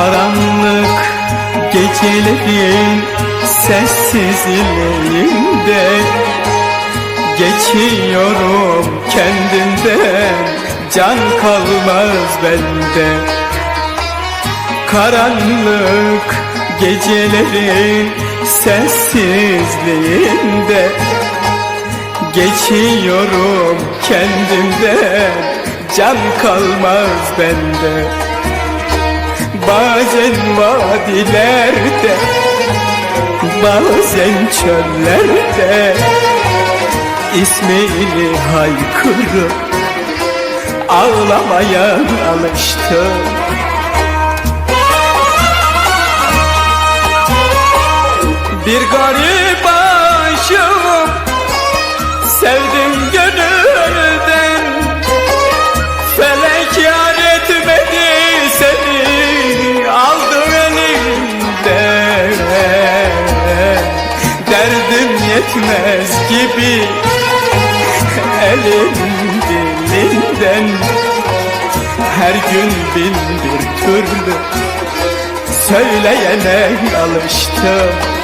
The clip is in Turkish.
Karanlık gecelerin sessizliğinde Geçiyorum kendimden Can kalmaz bende. Karanlık gecelerin sessizliğinde Geçiyorum kendimden Can kalmaz bende Bazen vadilerde Bazen çöllerde ismini haykırıp Ağlamaya alıştım. Bir garip aşığım Sevdim gönülden yetmez gibi. Elim dilinden Her gün bin bir türlü Söyleyene alıştım